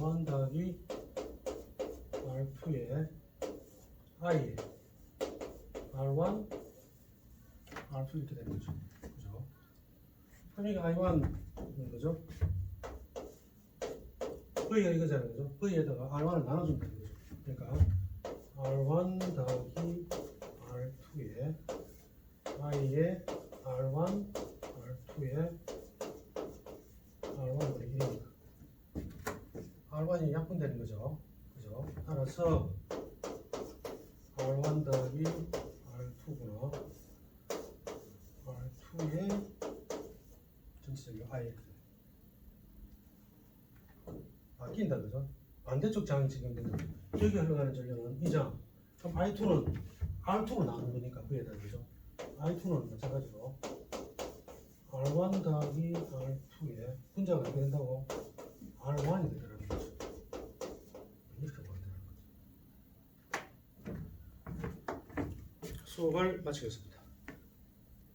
R1 더하기 R2에 I에 R1 R2 이렇게 되는 거죠. 그죠? 그러니까 I1인 거죠. V가 이거잖아요. 그죠? V에다가 R1을 나눠주면 되는 거죠. 그러니까 R1 더하기 R2에 I에 R1 R2에 R1 더하기 1입니다. R1이 약분되는 거죠. 그죠? 따라서 R1 더하기 R2구나. R2의 전체적인 I 바뀐다 그죠? 반대쪽 장이 지금? 여기 흘러가는 전류는 이 장. 그럼 I2는 R2로 나눈 거니까 그에다 그죠? I2는 마찬가지로 R1 더하기 R2에 분자가 어떻게 된다고? R1이 되더라는 거죠. 이렇게 보면 되는 거죠. 수업을 마치겠습니다.